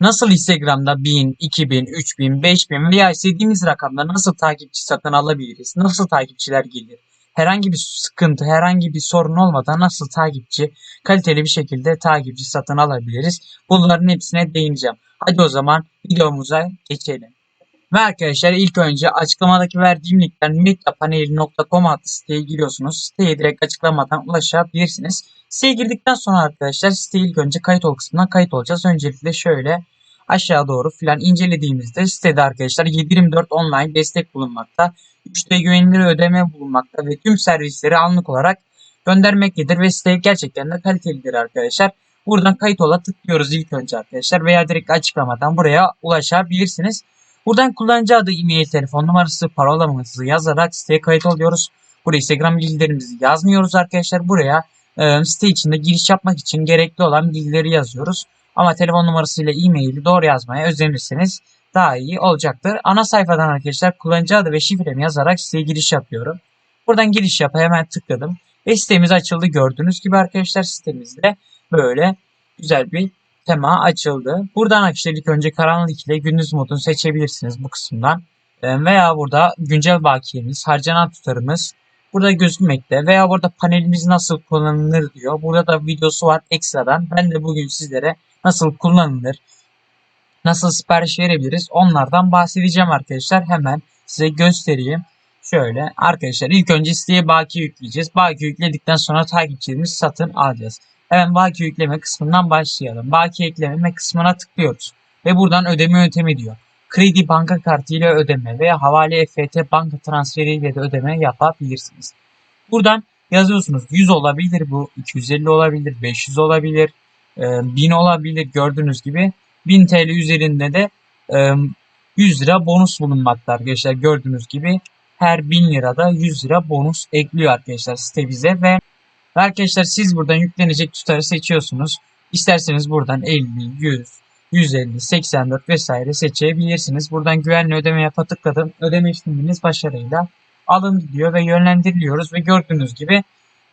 Nasıl Instagram'da 1000, 2000, 3000, 5000 veya istediğimiz rakamda nasıl takipçi satın alabiliriz? Nasıl takipçiler gelir? Herhangi bir sıkıntı, herhangi bir sorun olmadan nasıl takipçi, kaliteli bir şekilde takipçi satın alabiliriz? Bunların hepsine değineceğim. Hadi o zaman videomuza geçelim. Ve arkadaşlar ilk önce açıklamadaki verdiğim linkten medyapaneli.com adlı siteye giriyorsunuz. Siteye direkt açıklamadan ulaşabilirsiniz. Siteye girdikten sonra arkadaşlar siteye ilk önce kayıt ol kısmından kayıt olacağız. Öncelikle şöyle aşağı doğru filan incelediğimizde sitede arkadaşlar 724 online destek bulunmakta. 3D güvenilir ödeme bulunmakta ve tüm servisleri anlık olarak göndermektedir ve site gerçekten de kalitelidir arkadaşlar. Buradan kayıt ola tıklıyoruz ilk önce arkadaşlar veya direkt açıklamadan buraya ulaşabilirsiniz. Buradan kullanıcı adı, e-mail, telefon numarası, parolamızı yazarak siteye kayıt oluyoruz. Buraya Instagram bilgilerimizi yazmıyoruz arkadaşlar. Buraya e, site içinde giriş yapmak için gerekli olan bilgileri yazıyoruz. Ama telefon numarasıyla e-maili doğru yazmaya özenirseniz daha iyi olacaktır. Ana sayfadan arkadaşlar kullanıcı adı ve şifremi yazarak siteye giriş yapıyorum. Buradan giriş yapa hemen tıkladım. Ve sitemiz açıldı. Gördüğünüz gibi arkadaşlar sitemizde böyle güzel bir tema açıldı. Buradan arkadaşlar ilk önce karanlık ile gündüz modunu seçebilirsiniz bu kısımdan. Ee, Veya burada güncel bakiyemiz, harcanan tutarımız burada gözükmekte. Veya burada panelimiz nasıl kullanılır diyor. Burada da videosu var ekstradan. Ben de bugün sizlere nasıl kullanılır, nasıl sipariş verebiliriz onlardan bahsedeceğim arkadaşlar. Hemen size göstereyim. Şöyle arkadaşlar ilk önce siteye baki yükleyeceğiz. Baki yükledikten sonra takipçilerimizi satın alacağız. Hemen baki yükleme kısmından başlayalım. Baki ekleme kısmına tıklıyoruz. Ve buradan ödeme yöntemi diyor. Kredi banka kartı ile ödeme veya havale EFT banka transferi ile de ödeme yapabilirsiniz. Buradan yazıyorsunuz. 100 olabilir bu, 250 olabilir, 500 olabilir, 1000 olabilir gördüğünüz gibi. 1000 TL üzerinde de 100 lira bonus bulunmakta arkadaşlar gördüğünüz gibi. Her 1000 lirada 100 lira bonus ekliyor arkadaşlar site bize ve ve arkadaşlar siz buradan yüklenecek tutarı seçiyorsunuz. İsterseniz buradan 50, 100, 150, 84 vesaire seçebilirsiniz. Buradan güvenli ödeme yapa tıkladım. Ödeme işleminiz başarıyla alındı diyor ve yönlendiriliyoruz ve gördüğünüz gibi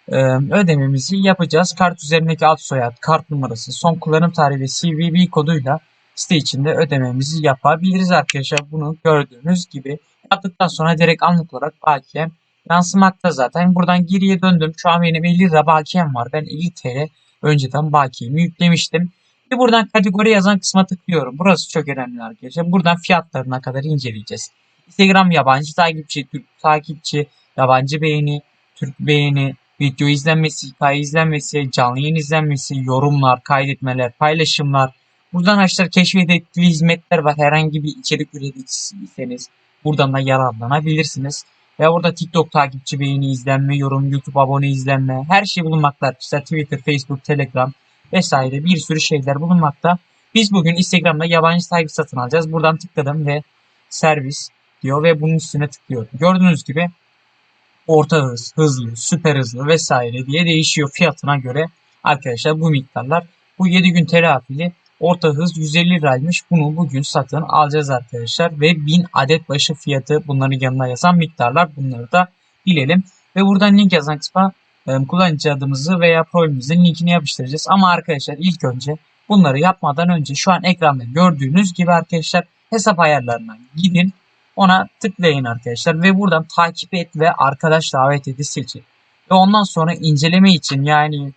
e, ödememizi yapacağız. Kart üzerindeki ad soyad, kart numarası, son kullanım tarihi ve CVV koduyla site içinde ödememizi yapabiliriz arkadaşlar. Bunu gördüğünüz gibi yaptıktan sonra direkt anlık olarak bakiye yansımakta zaten. Buradan geriye döndüm. Şu an benim 50 lira bakiyem var. Ben 50 TL önceden bakiyemi yüklemiştim. Ve buradan kategori yazan kısma tıklıyorum. Burası çok önemli arkadaşlar. Buradan fiyatlarına kadar inceleyeceğiz. Instagram yabancı takipçi, Türk takipçi, yabancı beğeni, Türk beğeni, video izlenmesi, hikaye izlenmesi, canlı yayın izlenmesi, yorumlar, kaydetmeler, paylaşımlar. Buradan arkadaşlar keşfedildiği hizmetler var. Herhangi bir içerik üreticisiyseniz buradan da yararlanabilirsiniz. Ve burada TikTok takipçi beğeni izlenme, yorum, YouTube abone izlenme her şey bulunmakta arkadaşlar. Twitter, Facebook, Telegram vesaire bir sürü şeyler bulunmakta. Biz bugün Instagram'da yabancı takip satın alacağız. Buradan tıkladım ve servis diyor ve bunun üstüne tıklıyorum. Gördüğünüz gibi orta hız, hızlı, süper hızlı vesaire diye değişiyor fiyatına göre. Arkadaşlar bu miktarlar bu 7 gün telafili Orta hız 150 liraymış. Bunu bugün satın alacağız arkadaşlar. Ve 1000 adet başı fiyatı bunların yanına yazan miktarlar. Bunları da bilelim. Ve buradan link yazan kısma e, kullanıcı adımızı veya profilimizin linkini yapıştıracağız. Ama arkadaşlar ilk önce bunları yapmadan önce şu an ekranda gördüğünüz gibi arkadaşlar hesap ayarlarına gidin. Ona tıklayın arkadaşlar ve buradan takip et ve arkadaş davet edi seçin. Ve ondan sonra inceleme için yani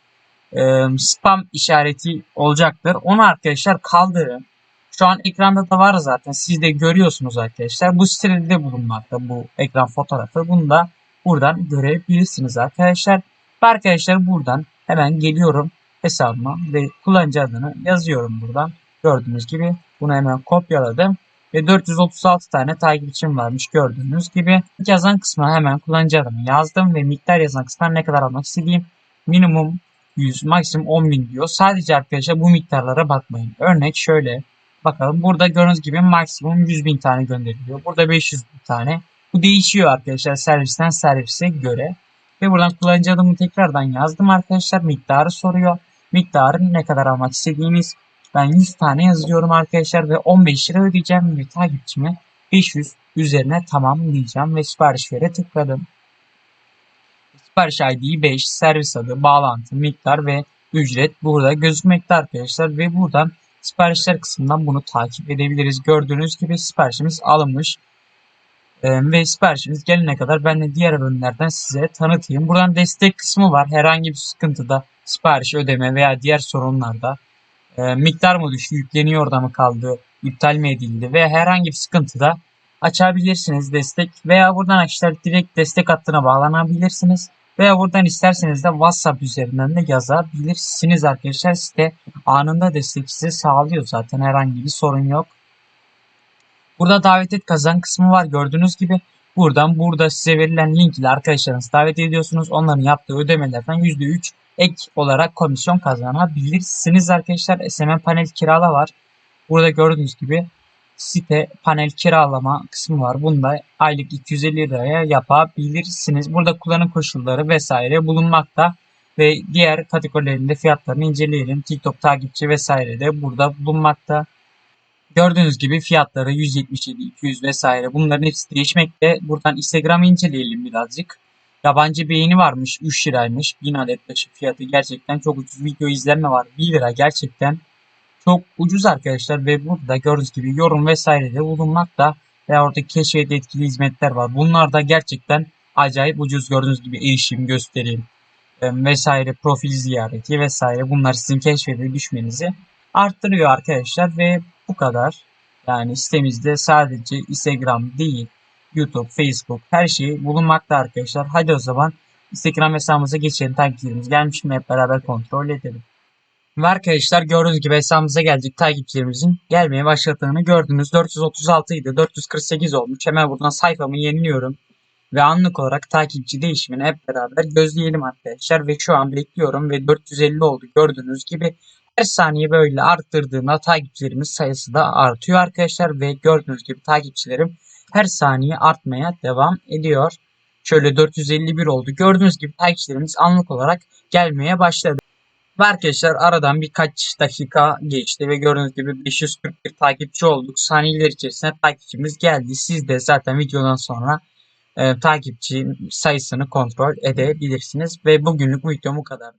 e, spam işareti olacaktır. Onu arkadaşlar kaldırın. Şu an ekranda da var zaten. Siz de görüyorsunuz arkadaşlar. Bu sitede bulunmakta bu ekran fotoğrafı. Bunu da buradan görebilirsiniz arkadaşlar. Arkadaşlar buradan hemen geliyorum hesabıma ve kullanıcı adını yazıyorum buradan. Gördüğünüz gibi bunu hemen kopyaladım. Ve 436 tane takipçim varmış gördüğünüz gibi. Yazan kısmına hemen kullanıcı adımı yazdım ve miktar yazan kısmına ne kadar almak istediğim minimum 100, maksimum 10 bin diyor. Sadece arkadaşlar bu miktarlara bakmayın. Örnek şöyle bakalım. Burada gördüğünüz gibi maksimum 100 bin tane gönderiliyor. Burada 500 bin tane. Bu değişiyor arkadaşlar servisten servise göre. Ve buradan kullanıcı adımı tekrardan yazdım arkadaşlar. Miktarı soruyor. Miktarı ne kadar almak istediğimiz. Ben 100 tane yazıyorum arkadaşlar ve 15 lira ödeyeceğim ve takipçime 500 üzerine tamam diyeceğim ve sipariş vere tıkladım. Sipariş ID 5, servis adı, bağlantı, miktar ve ücret burada gözükmekte arkadaşlar ve buradan siparişler kısmından bunu takip edebiliriz. Gördüğünüz gibi siparişimiz alınmış. Ve siparişimiz gelene kadar ben de diğer bölümlerden size tanıtayım. Buradan destek kısmı var. Herhangi bir sıkıntıda sipariş ödeme veya diğer sorunlarda e, miktar mı düştü, yükleniyor orada mı kaldı, iptal mi edildi veya herhangi bir sıkıntıda açabilirsiniz destek veya buradan arkadaşlar direkt destek hattına bağlanabilirsiniz. Veya buradan isterseniz de WhatsApp üzerinden de yazabilirsiniz arkadaşlar. Site anında destek size sağlıyor zaten herhangi bir sorun yok. Burada davet et kazan kısmı var gördüğünüz gibi. Buradan burada size verilen link ile arkadaşlarınızı davet ediyorsunuz. Onların yaptığı ödemelerden %3 ek olarak komisyon kazanabilirsiniz arkadaşlar. SMM panel kirala var. Burada gördüğünüz gibi site panel kiralama kısmı var. Bunda aylık 250 liraya yapabilirsiniz. Burada kullanım koşulları vesaire bulunmakta ve diğer kategorilerinde fiyatlarını inceleyelim. TikTok takipçi vesaire de burada bulunmakta. Gördüğünüz gibi fiyatları 177, 200 vesaire bunların hepsi değişmekte. Buradan Instagram'ı inceleyelim birazcık. Yabancı beğeni varmış 3 liraymış. 1000 adet başı fiyatı gerçekten çok ucuz. Video izlenme var 1 lira gerçekten çok ucuz arkadaşlar ve burada gördüğünüz gibi yorum vesaire de bulunmakta ve orada keşfet etkili hizmetler var. Bunlar da gerçekten acayip ucuz gördüğünüz gibi erişim gösterim vesaire profil ziyareti vesaire bunlar sizin keşfete düşmenizi arttırıyor arkadaşlar ve bu kadar. Yani sitemizde sadece Instagram değil YouTube, Facebook her şey bulunmakta arkadaşlar. Hadi o zaman Instagram hesabımıza geçelim. Takipçilerimiz gelmiş mi hep beraber kontrol edelim. Ve arkadaşlar gördüğünüz gibi hesabımıza geldik takipçilerimizin gelmeye başladığını gördünüz. 436 idi 448 olmuş. Hemen buradan sayfamı yeniliyorum. Ve anlık olarak takipçi değişimini hep beraber gözleyelim arkadaşlar. Ve şu an bekliyorum ve 450 oldu gördüğünüz gibi. Her saniye böyle arttırdığında takipçilerimiz sayısı da artıyor arkadaşlar. Ve gördüğünüz gibi takipçilerim her saniye artmaya devam ediyor. Şöyle 451 oldu. Gördüğünüz gibi takipçilerimiz anlık olarak gelmeye başladı. Ve arkadaşlar aradan birkaç dakika geçti ve gördüğünüz gibi 541 takipçi olduk. Saniyeler içerisinde takipçimiz geldi. Siz de zaten videodan sonra e, takipçi sayısını kontrol edebilirsiniz. Ve bugünlük bu video bu kadar.